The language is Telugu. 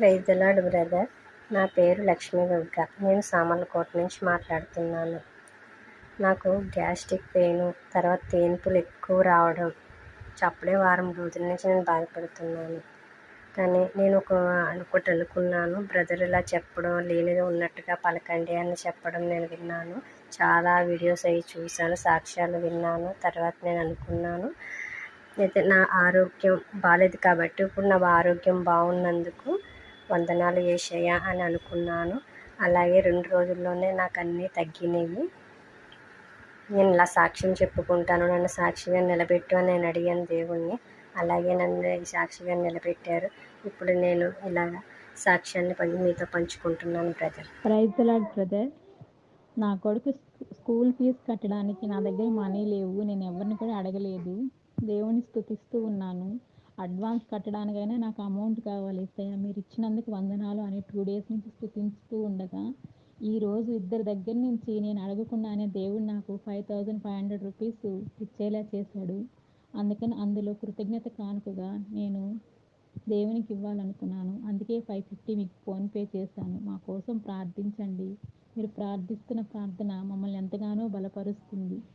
ప్రైజ్లాడ్ బ్రదర్. నా పేరు లక్ష్మీ దుర్గ. నేను సామర్లకోట నుంచి మాట్లాడుతున్నాను. నాకు గ్యాస్ట్రిక్ పెయిన్ తర్వాత తేన్పులు ఎక్కువ రావడం అప్పుడే వారం రోజుల నుంచి నేను బాధపడుతున్నాను. కానీ నేను ఒక ఒకటి అనుకున్నాను బ్రదర్ ఇలా చెప్పడం లేనిది ఉన్నట్టుగా పలకండి అని చెప్పడం నేను విన్నాను. చాలా వీడియోస్ అవి చూశాను సాక్ష్యాలు విన్నాను తర్వాత నేను అనుకున్నాను. అయితే నా ఆరోగ్యం బాగాలేదు కాబట్టి ఇప్పుడు నా ఆరోగ్యం బాగున్నందుకు వందనాలు వేసాయా అని అనుకున్నాను. అలాగే రెండు రోజుల్లోనే నాకు అన్నీ తగ్గినాయి నేను ఇలా సాక్ష్యం చెప్పుకుంటాను నన్ను సాక్షిగా నిలబెట్టు అని నేను అడిగాను దేవుణ్ణి. అలాగే నన్ను సాక్షిగా నిలబెట్టారు. ఇప్పుడు నేను ఇలాగ సాక్ష్యాన్ని పం మీతో పంచుకుంటున్నాను బ్రదర్. Praise lord brother. నా కొడుకు స్కూల్ ఫీజు కట్టడానికి నా దగ్గర మనీ లేవు. నేను ఎవరిని కూడా అడగలేదు. దేవుని స్తుతిస్తూ ఉన్నాను. అడ్వాన్స్ కట్టడానికైనా నాకు అమౌంట్ కావాలి. ఇస్తాయా మీరు ఇచ్చినందుకు వందనాలు అని టూ డేస్ నుంచి స్తుతిస్తూ ఉండగా ఈ రోజు ఇద్దరి దగ్గర నుంచి నేను అడగకుండానే దేవుడు నాకు five thousand five hundred rupees ఇచ్చేలా చేశాడు. అందుకని అందులో కృతజ్ఞత కానుకగా నేను దేవునికి ఇవ్వాలనుకున్నాను. అందుకే ఫైవ్ ఫిఫ్టీ మీకు ఫోన్పే చేశాను. మా కోసం ప్రార్థించండి. మీరు ప్రార్థిస్తున్న ప్రార్థన మమ్మల్ని ఎంతగానో బలపరుస్తుంది.